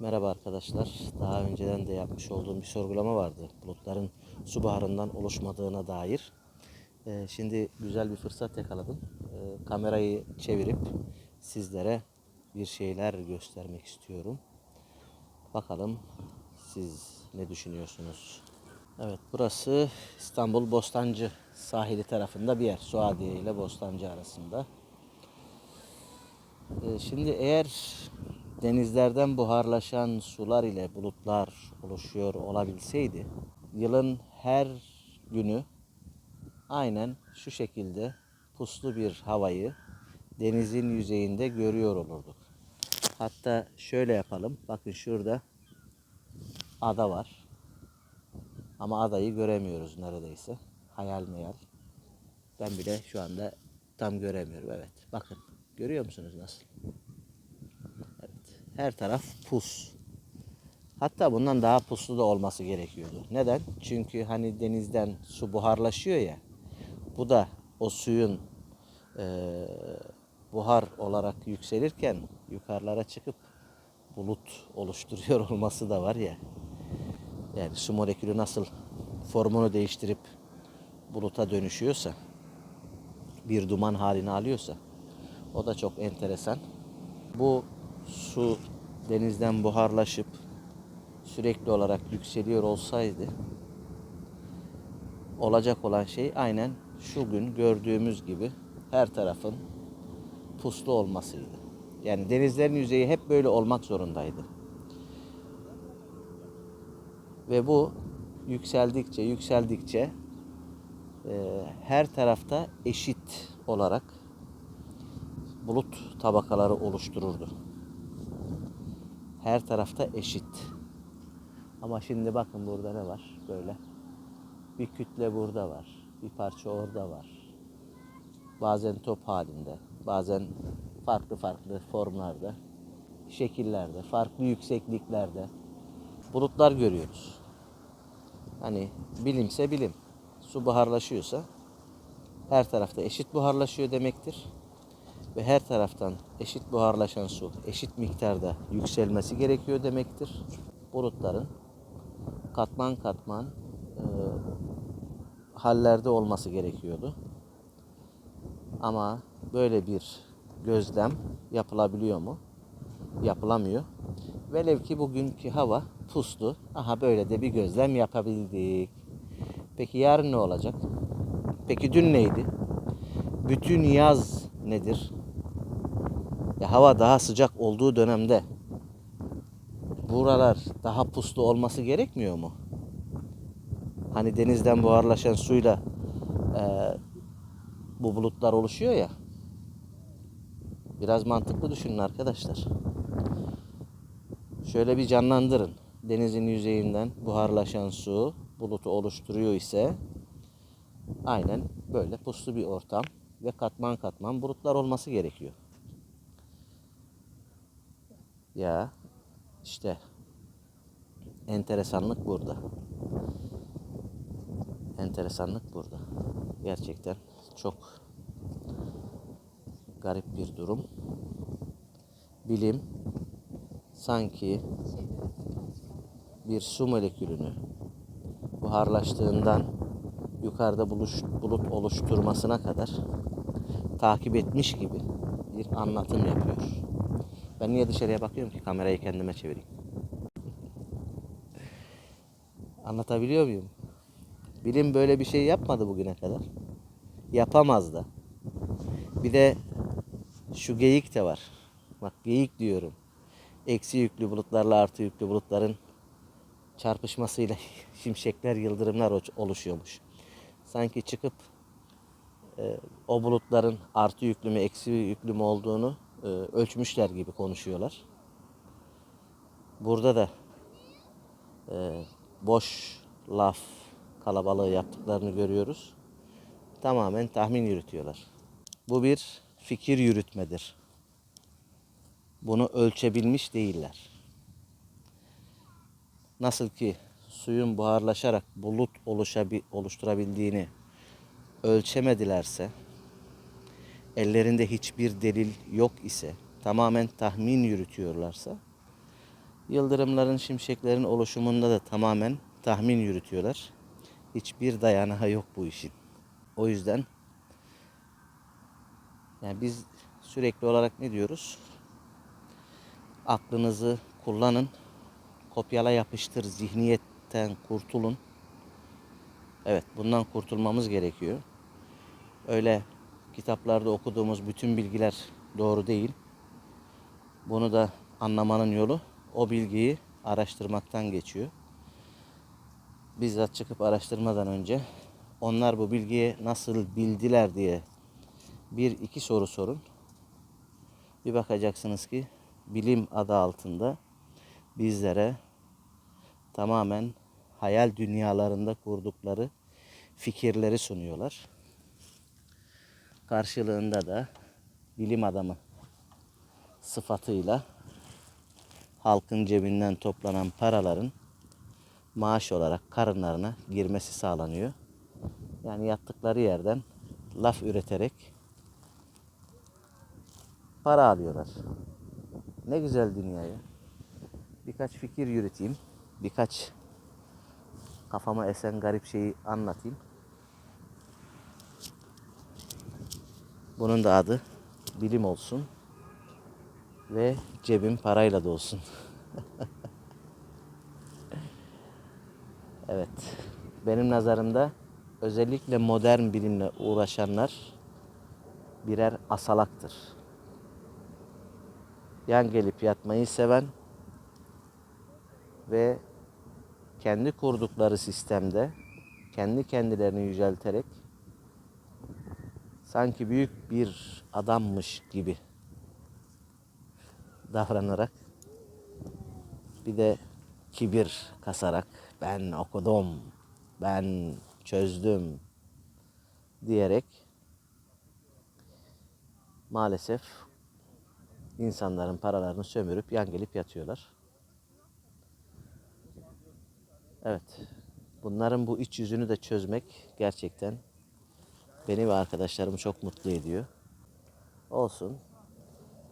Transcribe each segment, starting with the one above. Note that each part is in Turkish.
Merhaba arkadaşlar. Daha önceden de yapmış olduğum bir sorgulama vardı. Bulutların su buharından oluşmadığına dair. Ee, şimdi güzel bir fırsat yakaladım. Ee, kamerayı çevirip sizlere bir şeyler göstermek istiyorum. Bakalım siz ne düşünüyorsunuz? Evet burası İstanbul Bostancı sahili tarafında bir yer. Suadiye ile Bostancı arasında. Ee, Şimdi eğer denizlerden buharlaşan sular ile bulutlar oluşuyor olabilseydi, yılın her günü aynen şu şekilde puslu bir havayı denizin yüzeyinde görüyor olurduk. Hatta şöyle yapalım. Bakın şurada ada var. Ama adayı göremiyoruz neredeyse. Hayal meyal. Ben bile şu anda tam göremiyorum. Evet. Bakın. Görüyor musunuz nasıl? Her taraf pus. Hatta bundan daha puslu da olması gerekiyordu. Neden? Çünkü hani denizden su buharlaşıyor ya. Bu da o suyun eee, buhar olarak yükselirken yukarılara çıkıp bulut oluşturuyor olması da var ya. Yani su molekülü nasıl formunu değiştirip buluta dönüşüyorsa, bir duman halini alıyorsa o da çok enteresan. Bu su denizden buharlaşıp sürekli olarak yükseliyor olsaydı olacak olan şey aynen şu gün gördüğümüz gibi her tarafın puslu olmasıydı. Yani denizlerin yüzeyi hep böyle olmak zorundaydı. Ve bu yükseldikçe yükseldikçe e, her tarafta eşit olarak bulut tabakaları oluştururdu. Her tarafta eşit. Ama şimdi bakın burada ne var? Böyle. Bir kütle burada var. Bir parça orada var. Bazen top halinde, bazen farklı farklı formlarda, şekillerde, farklı yüksekliklerde bulutlar görüyoruz. Hani bilimse bilim. Su buharlaşıyorsa her tarafta eşit buharlaşıyor demektir. Ve her taraftan eşit buharlaşan su eşit miktarda yükselmesi gerekiyor demektir. Bulutların katman katman e, hallerde olması gerekiyordu. Ama böyle bir gözlem yapılabiliyor mu? Yapılamıyor. Velev ki bugünkü hava puslu. Aha böyle de bir gözlem yapabildik. Peki yarın ne olacak? Peki dün neydi? Bütün yaz nedir? Ya hava daha sıcak olduğu dönemde buralar daha puslu olması gerekmiyor mu? Hani denizden buharlaşan suyla e, bu bulutlar oluşuyor ya. Biraz mantıklı düşünün arkadaşlar. Şöyle bir canlandırın. Denizin yüzeyinden buharlaşan su bulutu oluşturuyor ise aynen böyle puslu bir ortam ve katman katman bulutlar olması gerekiyor. Ya işte enteresanlık burada. Enteresanlık burada. Gerçekten çok garip bir durum. Bilim sanki bir su molekülünü buharlaştığından yukarıda buluş, bulut oluşturmasına kadar takip etmiş gibi bir anlatım yapıyor. Ben niye dışarıya bakıyorum ki kamerayı kendime çevireyim. Anlatabiliyor muyum? Bilim böyle bir şey yapmadı bugüne kadar. Yapamaz da. Bir de şu geyik de var. Bak geyik diyorum. Eksi yüklü bulutlarla artı yüklü bulutların çarpışmasıyla şimşekler, yıldırımlar ol- oluşuyormuş. Sanki çıkıp e, o bulutların artı yüklü mü, eksi yüklü mü olduğunu ölçmüşler gibi konuşuyorlar. Burada da e, boş laf kalabalığı yaptıklarını görüyoruz. Tamamen tahmin yürütüyorlar. Bu bir fikir yürütmedir. Bunu ölçebilmiş değiller. Nasıl ki suyun buharlaşarak bulut oluşturabildiğini ölçemedilerse, ellerinde hiçbir delil yok ise, tamamen tahmin yürütüyorlarsa, Yıldırımların, şimşeklerin oluşumunda da tamamen tahmin yürütüyorlar. Hiçbir dayanağı yok bu işin. O yüzden yani biz sürekli olarak ne diyoruz? Aklınızı kullanın. Kopyala yapıştır zihniyetten kurtulun. Evet, bundan kurtulmamız gerekiyor. Öyle kitaplarda okuduğumuz bütün bilgiler doğru değil. Bunu da anlamanın yolu o bilgiyi araştırmaktan geçiyor. Bizzat çıkıp araştırmadan önce onlar bu bilgiyi nasıl bildiler diye bir iki soru sorun. Bir bakacaksınız ki bilim adı altında bizlere tamamen hayal dünyalarında kurdukları fikirleri sunuyorlar. Karşılığında da bilim adamı sıfatıyla halkın cebinden toplanan paraların maaş olarak karınlarına girmesi sağlanıyor. Yani yattıkları yerden laf üreterek para alıyorlar. Ne güzel dünya ya. Birkaç fikir yürüteyim. Birkaç kafama esen garip şeyi anlatayım. Bunun da adı bilim olsun ve cebim parayla dolsun. evet. Benim nazarımda özellikle modern bilimle uğraşanlar birer asalaktır. Yan gelip yatmayı seven ve kendi kurdukları sistemde kendi kendilerini yücelterek sanki büyük bir adammış gibi davranarak bir de kibir kasarak ben okudum, ben çözdüm diyerek maalesef insanların paralarını sömürüp yan gelip yatıyorlar. Evet. Bunların bu iç yüzünü de çözmek gerçekten beni ve arkadaşlarımı çok mutlu ediyor. Olsun.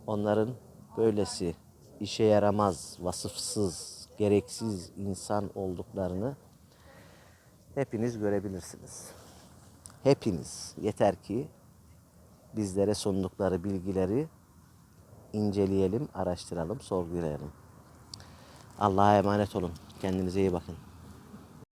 Onların böylesi işe yaramaz, vasıfsız, gereksiz insan olduklarını hepiniz görebilirsiniz. Hepiniz. Yeter ki bizlere sundukları bilgileri inceleyelim, araştıralım, sorgulayalım. Allah'a emanet olun. Kendinize iyi bakın.